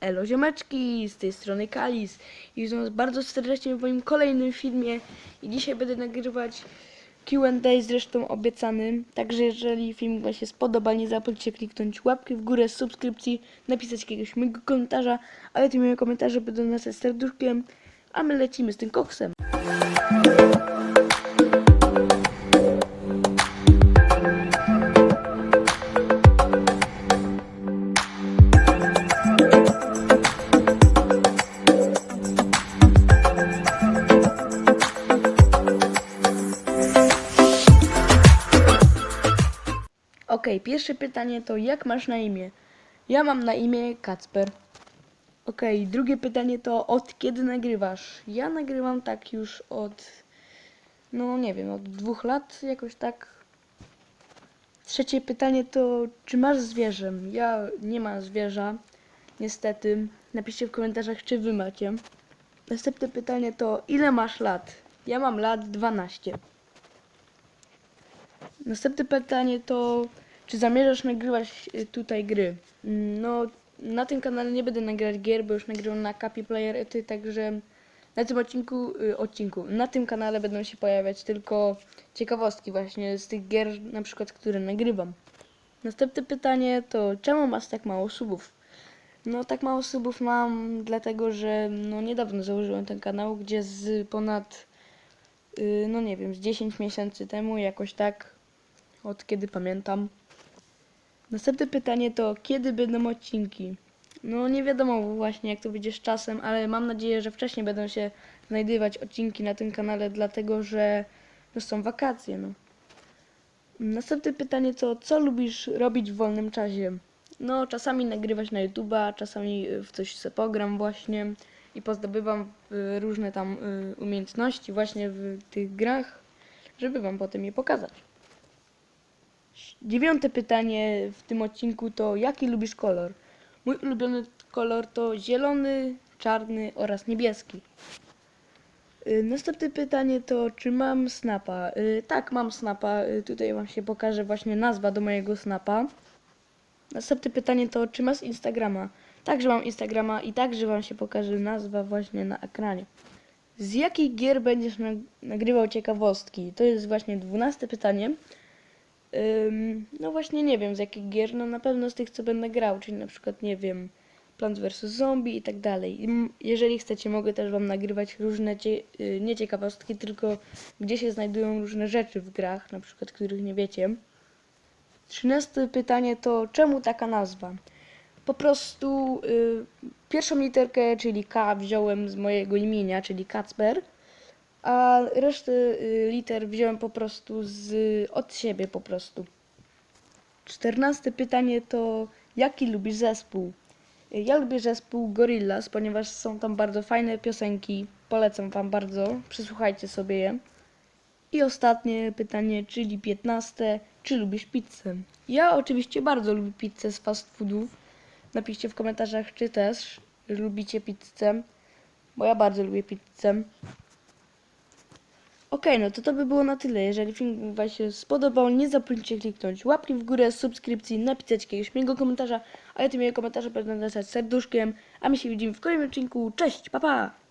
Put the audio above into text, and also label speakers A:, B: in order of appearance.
A: Elo ziomeczki, z tej strony Kalis. I witam was bardzo serdecznie w moim kolejnym filmie. I dzisiaj będę nagrywać Q&A zresztą obiecanym, także jeżeli film wam się spodoba, nie zapomnijcie kliknąć łapki w górę, subskrypcji, napisać jakiegoś mojego komentarza, ale te moje komentarze będą napisać serduszkiem, a my lecimy z tym koksem. Okej, pierwsze pytanie to jak masz na imię? Ja mam na imię Kacper. Okej, drugie pytanie to od kiedy nagrywasz? Ja nagrywam tak już od, no nie wiem, od dwóch lat jakoś tak. Trzecie pytanie to czy masz zwierzę? Ja nie mam zwierza, niestety. Napiszcie w komentarzach czy wy macie. Następne pytanie to ile masz lat? Ja mam lat 12. Następne pytanie to, czy zamierzasz nagrywać y, tutaj gry? Mm, No, na tym kanale nie będę nagrywać gier, bo już nagrywam na Capi Player Ety, także na tym odcinku, y, odcinku, na tym kanale będą się pojawiać tylko ciekawostki właśnie z tych gier, na przykład, które nagrywam. Następne pytanie to, czemu masz tak mało subów? No, tak mało subów mam, dlatego że no, niedawno założyłem ten kanał, gdzie z ponad, y, no nie wiem, z 10 miesięcy temu jakoś tak od kiedy pamiętam. Następne pytanie to, kiedy będą odcinki? No nie wiadomo właśnie jak to będzie z czasem, ale mam nadzieję, że wcześniej będą się znajdywać odcinki na tym kanale, dlatego że no, są wakacje. No. Następne pytanie to, co lubisz robić w wolnym czasie? No czasami nagrywać na YouTube'a, czasami y, w coś se pogram właśnie i pozdobywam y, różne tam y, umiejętności właśnie w tych grach, żeby wam potem je pokazać. Dziewiąte pytanie w tym odcinku to jaki lubisz kolor? Mój ulubiony kolor to zielony, czarny oraz niebieski. Y, Następne pytanie to czy mam snapa? Y, Tak, mam snapa. Y, Tutaj wam się pokaże właśnie nazwa do mojego snapa. Następne pytanie to czy masz Instagrama? Także mam Instagrama i także wam się pokaże nazwa właśnie na ekranie. Z jakich gier będziesz nag- nagrywał ciekawostki? To jest właśnie dwunaste pytanie. Ym, no właśnie nie wiem z jakich gier, no na pewno z tych co będę grał, czyli na przykład nie wiem Plants vs Zombie i tak dalej. I Jeżeli chcecie mogę też wam nagrywać różne cie, y, ciekawostki, tylko gdzie się znajdują różne rzeczy w grach, na przykład których nie wiecie. Trzynaste pytanie to czemu taka nazwa? Po prostu y, pierwszą literkę, czyli K wziąłem z mojego imienia, czyli Kacper a resztę y, liter wziąłem po prostu z, od siebie po prostu. Czternaste pytanie to jaki lubisz zespół? Ja lubię zespół Gorillaz, ponieważ są tam bardzo fajne piosenki. Polecam wam bardzo, przysłuchajcie sobie je. I ostatnie pytanie, czyli piętnaste, czy lubisz pizzę? Ja oczywiście bardzo lubię pizzę z fast foodów. Napiszcie w komentarzach, czy też lubicie pizzę, bo ja bardzo lubię pizzę. Okej, no to to by było na tyle. Jeżeli film Wam się spodobał, nie zapomnijcie kliknąć łapki w górę, subskrypcji, napisać jakiegoś miłego komentarza, a ja te miłe komentarze będę napisać serduszkiem, a my się widzimy w kolejnym odcinku. Cześć, pa pa!